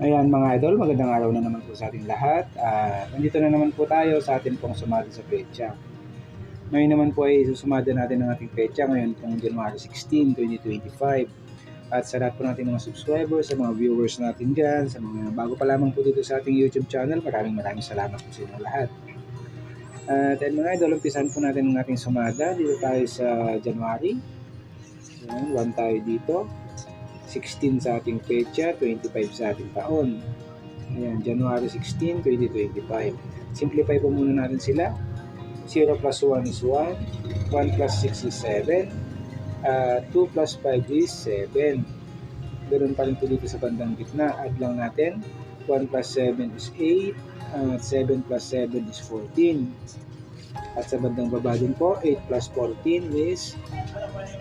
Ayan mga idol, magandang araw na naman po sa ating lahat. Ah, nandito na naman po tayo sa ating pong sumada sa pecha. Ngayon naman po ay susumada natin ang ating pecha ngayon pong January 16, 2025. At sa lahat po nating mga subscribers, sa mga viewers natin dyan, sa mga bago pa lamang po dito sa ating YouTube channel, maraming maraming salamat po sa inyong lahat. At uh, mga idol, umpisan po natin ang ating sumada. Dito tayo sa January. Ayan, one tayo dito. 16 sa ating pecha, 25 sa ating taon. Ayan, January 16, 2025. Simplify po muna natin sila. 0 plus 1 is 1, 1 plus 6 is 7, uh, 2 plus 5 is 7. Ganun pa rin po dito sa bandang gitna. Add lang natin. 1 plus 7 is 8, at 7 plus 7 is 14. At sa bandang baba din po, 8 plus 14 is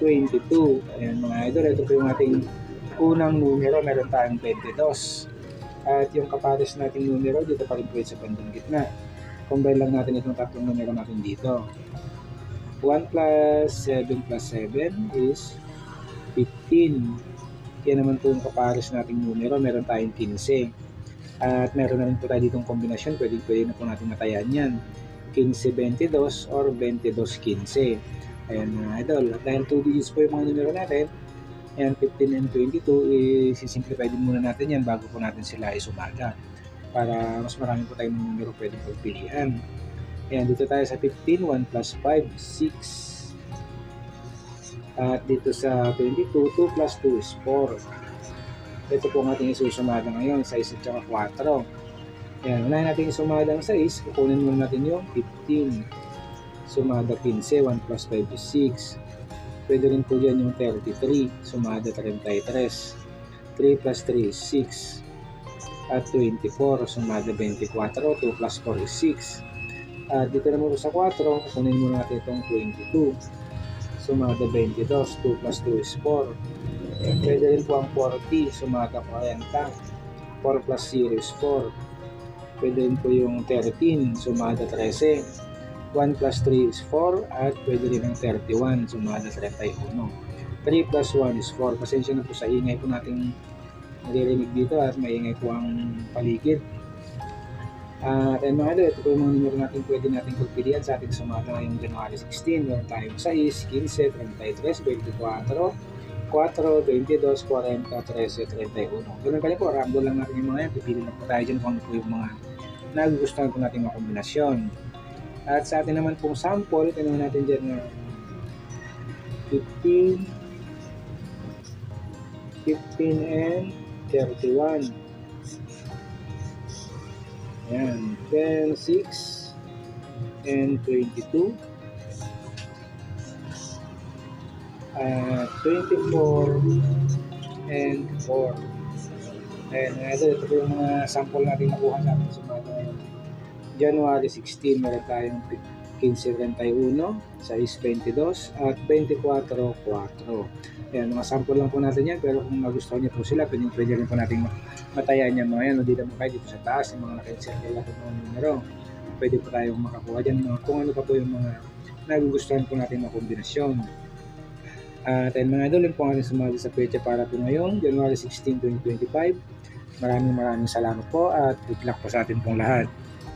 22. Ayan mga idol, ito po yung ating unang numero, meron tayong 22. At yung kapares nating numero, dito pa rin po sa bandang gitna. Combine lang natin itong tatlong numero natin dito. 1 plus 7 plus 7 is 15. Yan naman po yung kapares nating numero, meron tayong 15. At meron na rin po tayo ditong kombinasyon, pwede, pwede na po natin matayan yan. 15-22 or 22-15. Ayan mga idol. At dahil 2 digits po yung mga numero natin, Ayan, 15 and 22, i-simplify din muna natin yan bago po natin sila isumaga para mas marami po tayong numero pwedeng pagpilian. Ayan, dito tayo sa 15, 1 plus 5, 6. At dito sa 22, 2 plus 2 is 4. Ito po ang ating isusumada ngayon, 6 at saka 4. Ayan, unahin natin isumada ang 6, kukunin muna natin yung 15. Sumada 15, 1 plus 5 is 6. Pwede rin po dyan yung 33, sumada 33. 3 plus 3 is 6. At 24, sumada 24. 2 plus 4 is 6. At dito naman sa 4, kukunin muna natin itong 22. Sumada 22, 2 plus 2 is 4. Pwede rin po ang 40, sumada 40. 4 plus 0 is 4. Pwede rin po yung 13, sumada 13. 1 plus 3 is 4 at pwede rin ang 31, sumada 31. 3 plus 1 is 4. Pasensya na po sa ingay po nating naririnig dito at maingay po ang paligid. At uh, mga ito, ito po yung mga numero natin pwede natin pagpilian sa ating sumada ngayong January 16. Meron tayong 6, 15, 33, 24, 4, 22, 40, 13, 31. Ganun pa rin po, rambol lang natin yung mga yan. Pipili lang po tayo dyan kung ano po yung mga nagugustuhan po natin mga kombinasyon. At sa atin naman pong sample, tinawin natin dyan na 15, 15 and 31. Ayan. Then 6 and 22. Uh, 24 and 4. Ayan, ito, ito po yung mga sample natin nakuha sa ating. January 16, meron tayong 15.31, 6.22, at 24.4. Ayan, mga sample lang po natin yan, pero kung nagustuhan niyo po sila, pwede, pwede rin po natin matayan yan mga yan. O dito mo kayo dito sa taas, yung mga naka-encircle lang ng numero. Pwede po tayong makakuha dyan mga, kung ano pa po yung mga nagugustuhan po natin na kombinasyon. At uh, mga idol, yun po ang ating sumali sa pecha para po ngayon, January 16, 2025. Maraming maraming salamat po at good luck po sa atin pong lahat.